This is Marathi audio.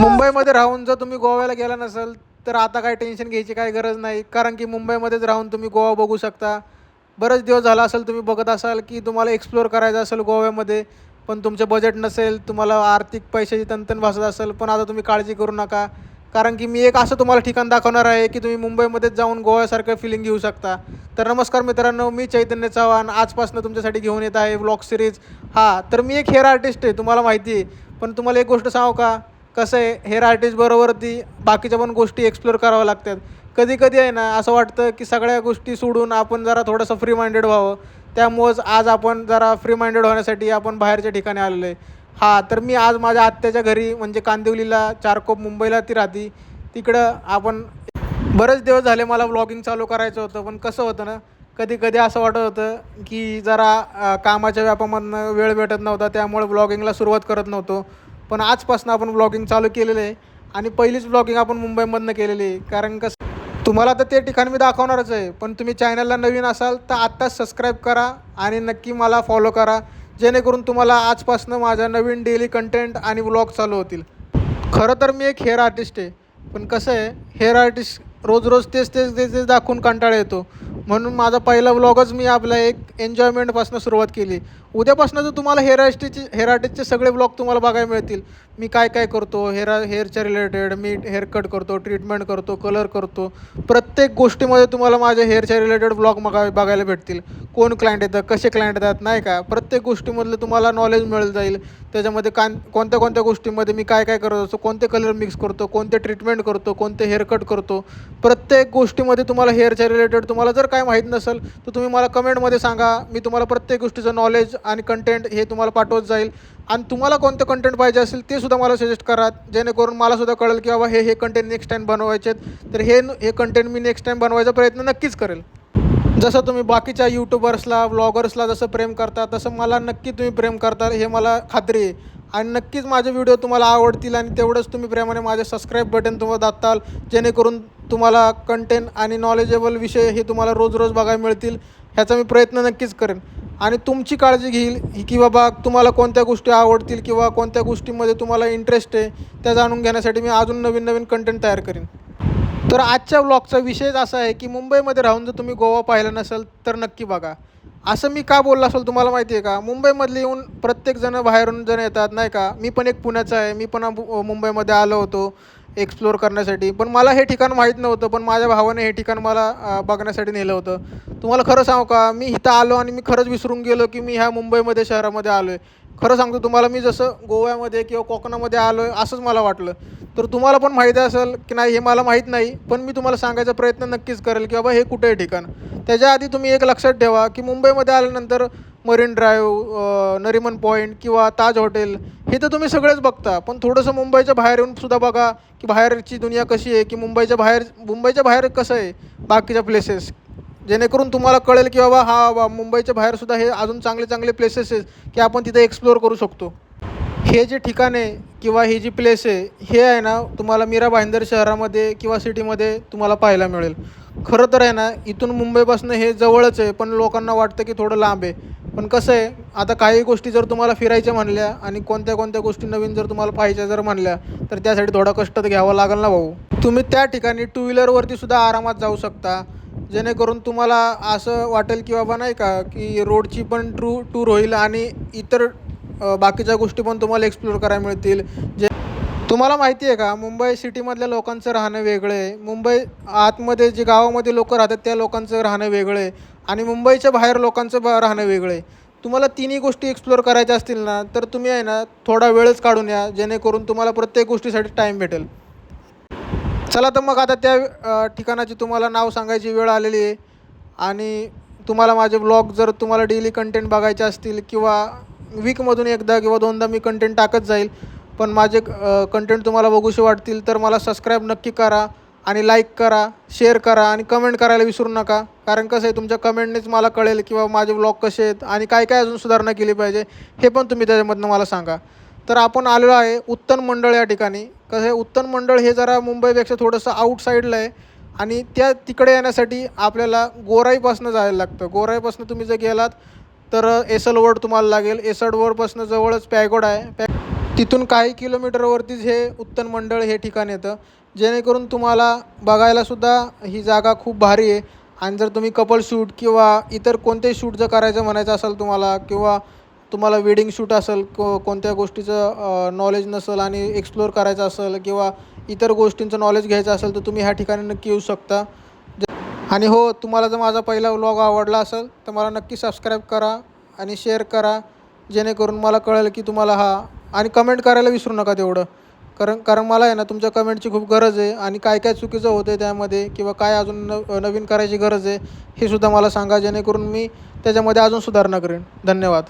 मुंबईमध्ये राहून जर तुम्ही गोव्याला गेला नसेल तर आता काय टेन्शन घ्यायची काय गरज नाही. कारण की मुंबईमध्येच राहून तुम्ही गोवा बघू शकता. बरेच दिवस झाला असेल तुम्ही बघत असाल की तुम्हाला एक्सप्लोअर करायचं असेल गोव्यामध्ये पण तुमचं बजेट नसेल तुम्हाला आर्थिक पैशाची तणतण भासत असेल पण आता तुम्ही काळजी करू नका. कारण की मी एक असं तुम्हाला ठिकाण दाखवणार आहे की तुम्ही मुंबईमध्येच जाऊन गोव्यासारखं फिलिंग घेऊ शकता. तर नमस्कार मित्रांनो मी चैतन्य चव्हाण आजपासून तुमच्यासाठी घेऊन येत आहे व्लॉग सिरीज हा तर मी एक हेअर आर्टिस्ट आहे तुम्हाला माहिती आहे. पण तुम्हाला एक गोष्ट सांगू का? कसं आहे हेअर आर्टिस्टबरोबर ती बाकीच्या पण गोष्टी एक्सप्लोर कराव्या लागतात. कधी कधी आहे ना असं वाटतं की सगळ्या गोष्टी सोडून आपण जरा थोडंसं फ्री माइंडेड व्हावं. त्यामुळंच आज आपण जरा फ्री माइंडेड होण्यासाठी आपण बाहेरच्या ठिकाणी आलेलो आहे. हां तर मी आज माझ्या आत्याच्या घरी म्हणजे कांदिवलीला चारकोप मुंबईला ती राहती. तिकडं आपण बरेच दिवस झाले मला व्लॉगिंग चालू करायचं होतं पण कसं होतं ना कधी कधी असं वाटत होतं की जरा कामाच्या व्यापामधनं वेळ भेटत नव्हता त्यामुळे व्लॉगिंगला सुरुवात करत नव्हतो. पण आजपासून आपण ब्लॉगिंग चालू केलेलं आहे. आणि पहिलीच ब्लॉगिंग आपण मुंबईमधनं केलेली आहे. कारण कसं तुम्हाला तर ते ठिकाण मी दाखवणारच आहे. पण तुम्ही चॅनलला नवीन असाल तर आत्ताच सबस्क्राईब करा आणि नक्की मला फॉलो करा. जेणेकरून तुम्हाला आजपासून माझ्या नवीन डेली कंटेंट आणि व्लॉग चालू होतील. खरं तर मी एक हेअर आर्टिस्ट आहे. पण कसं आहे हेअर आर्टिस्ट रोज रोज तेच तेच तेच तेच दाखवून कंटाळा येतो. म्हणून माझा पहिला व्लॉगच मी आपला एक एन्जॉयमेंटपासून सुरुवात केली. उद्यापासून जर तुम्हाला हेअर हेराटेजचे हेअर सगळे व्लॉग तुम्हाला बघायला मिळतील. मी काय काय करतो हेअर हेअरच्या रिलेटेड मी हेअर कट करतो ट्रीटमेंट करतो कलर करतो. प्रत्येक गोष्टीमध्ये तुम्हाला माझ्या हेअरच्या रिलेटेड ब्लॉग बघा बघायला भेटतील. कोण क्लायंट येतात कसे क्लायंट येतात नाही का? प्रत्येक गोष्टीमधलं तुम्हाला नॉलेज मिळत जाईल. त्याच्यामध्ये कान कोणत्या कोणत्या गोष्टीमध्ये मी काय काय करत असतो कोणते कलर मिक्स करतो कोणते ट्रीटमेंट करतो कोणते हेअर कट करतो. प्रत्येक गोष्टीमध्ये तुम्हाला हेअरच्या रिलेटेड तुम्हाला जर काय माहीत नसेल तर तुम्ही मला कमेंटमध्ये सांगा. मी तुम्हाला प्रत्येक गोष्टीचं नॉलेज आणि कंटेंट हे तुम्हाला पाठवत जाईल. आणि तुम्हाला कोणतं कंटेंट पाहिजे असेल ते सुद्धा मला सजेस्ट करा. जेणेकरून मला सुद्धा कळेल की बाबा हे हे कंटेंट नेक्स्ट टाईम बनवायचे आहेत. तर हे हे कंटेंट मी नेक्स्ट टाईम बनवायचा प्रयत्न नक्कीच करेल. जसं तुम्ही बाकीच्या यूट्यूबर्सला व्लॉगर्सला जसं प्रेम करता तसं मला नक्की तुम्ही प्रेम करता हे मला खात्री आहे. आणि नक्कीच माझे व्हिडिओ तुम्हाला आवडतील आणि तेवढंच तुम्ही प्रेमाने माझे सबस्क्राईब बटन तुम्हाला दाबताल जेणेकरून तुम्हाला कंटेंट आणि नॉलेजेबल विषय हे तुम्हाला रोज रोज बघायला मिळतील ह्याचा मी प्रयत्न नक्कीच करेन. आणि तुमची काळजी घेईल की बाबा तुम्हाला कोणत्या गोष्टी आवडतील किंवा कोणत्या गोष्टीमध्ये तुम्हाला इंटरेस्ट आहे त्या जाणून घेण्यासाठी मी अजून नवीन नवीन कंटेंट तयार करेन. तर आजच्या ब्लॉगचा विषयच असा आहे की मुंबईमध्ये राहून जर तुम्ही गोवा पाहिलं नसेल तर नक्की बघा. असं मी का बोललो असेल तुम्हाला माहिती आहे का? मुंबईमधले येऊन प्रत्येकजण बाहेरून जण येतात नाही का? मी पण एक पुण्याचा आहे. मी पण मुंबईमध्ये आलो होतो. एक्सप्लोअर करण्यासाठी. पण मला हे ठिकाण माहीत नव्हतं पण माझ्या भावाने हे ठिकाण मला बघण्यासाठी नेलं होतं. तुम्हाला खरं सांगू का? मी इथं आलो आणि मी खरंच विसरून गेलो की मी ह्या मुंबईमध्ये शहरामध्ये आलो आहे खरं सांगतो तुम्हाला मी जसं गोव्यामध्ये किंवा कोकणामध्ये आलो आहे असंच मला वाटलं. तर तुम्हाला पण माहिती असेल की नाही हे मला माहीत नाही पण मी तुम्हाला सांगायचा प्रयत्न नक्कीच करेल की बाबा हे कुठे आहे ठिकाण? त्याच्या आधी तुम्ही एक लक्षात ठेवा की मुंबईमध्ये आल्यानंतर मरीन ड्राईव्ह नरिमन पॉईंट किंवा ताज हॉटेल हे तर तुम्ही सगळेच बघता. पण थोडंसं मुंबईच्या बाहेर येऊन सुद्धा बघा की बाहेरची दुनिया कशी आहे की मुंबईच्या बाहेर मुंबईच्या बाहेर कसं आहे बाकीच्या प्लेसेस जेणेकरून तुम्हाला कळेल की बाबा हा बा मुंबईच्या बाहेरसुद्धा हे अजून चांगले चांगले प्लेसेस आहेत की आपण तिथे एक्सप्लोअर करू शकतो. हे जे ठिकाण आहे किंवा ही जी प्लेस आहे हे आहे ना तुम्हाला मीरा भाईंदर शहरामध्ये किंवा सिटीमध्ये तुम्हाला पाहायला मिळेल. खरं तर आहे ना इथून मुंबईपासून हे जवळच आहे पण लोकांना वाटतं की थोडं लांब आहे. पण कसं आहे आता काही गोष्टी जर तुम्हाला फिरायच्या म्हणल्या आणि कोणत्या कोणत्या गोष्टी नवीन जर तुम्हाला पाहायच्या जर म्हणल्या तर त्यासाठी थोडा कष्ट तर घ्यावा लागेल ना भाऊ. तुम्ही त्या ठिकाणी टू व्हीलरवरती सुद्धा आरामात जाऊ शकता. जेणेकरून तुम्हाला असं वाटेल की बाबा नाही का की रोडची पण ट्रू टूर होईल आणि इतर बाकीच्या गोष्टी पण तुम्हाला एक्सप्लोर करायला मिळतील. जे तुम्हाला माहिती आहे का मुंबई सिटीमधल्या लोकांचं राहणं वेगळं आहे. मुंबई आतमध्ये जे गावामध्ये लोक राहतात त्या लोकांचं राहणं वेगळं आहे. आणि मुंबईच्या बाहेर लोकांचं ब राहणं वेगळं आहे. तुम्हाला तिन्ही गोष्टी एक्सप्लोअर करायच्या असतील ना तर तुम्ही आहे ना थोडा वेळच काढून या जेणेकरून तुम्हाला प्रत्येक गोष्टीसाठी टाईम भेटेल. चला तर मग आता त्या ठिकाणाची तुम्हाला नाव सांगायची वेळ आलेली आहे. आणि तुम्हाला माझे ब्लॉग जर तुम्हाला डेली कंटेंट बघायचे असतील किंवा वीकमधून एकदा किंवा दोनदा मी कंटेंट टाकत जाईल पण माझे कंटेंट तुम्हाला बघूशी वाटतील तर मला सबस्क्राईब नक्की करा आणि लाईक करा शेअर करा आणि कमेंट करायला विसरू नका. कारण कसं आहे तुमच्या कमेंटनेच मला कळेल किंवा माझे ब्लॉग कसे आहेत आणि काय काय अजून सुधारणा केली पाहिजे हे पण तुम्ही त्याच्यामधनं मला सांगा. तर आपण आलेलो आहे उत्तन मंडळ या ठिकाणी. कसं आहे उत्तन मंडळ हे जरा मुंबईपेक्षा थोडंसं आउटसाईडला आहे. आणि त्या तिकडे येण्यासाठी आपल्याला गोराईपासून जायला लागतं. गोराईपासून तुम्ही जर गेलात तर एसलवड तुम्हाला लागेल. एसल जवळच पॅगोड आहे. पॅ तिथून काही किलोमीटरवरतीच हे उत्तन मंडळ हे ठिकाण येतं. जेणेकरून तुम्हाला बघायलासुद्धा ही जागा खूप भारी आहे. आणि जर तुम्ही कपल शूट किंवा इतर कोणते शूट जर करायचं म्हणायचं असेल तुम्हाला किंवा तुम्हाला वेडिंग शूट असेल को कोणत्या गोष्टीचं नॉलेज नसेल आणि एक्सप्लोअर करायचं असेल किंवा इतर गोष्टींचं नॉलेज घ्यायचं असेल तर तुम्ही ह्या ठिकाणी नक्की येऊ शकता. आणि हो तुम्हाला जर माझा पहिला व्लॉग आवडला असेल तर मला नक्की सबस्क्राईब करा आणि शेअर करा जेणेकरून मला कळेल की तुम्हाला हा आणि कमेंट करायला विसरू नका तेवढं. कारण कारण मला आहे ना तुमच्या कमेंटची खूप गरज आहे आणि काय काय चुकीचं होतं आहे त्यामध्ये किंवा काय अजून न नवीन करायची गरज आहे हे सुद्धा मला सांगा जेणेकरून मी त्याच्यामध्ये अजून सुधारणा करेन. धन्यवाद.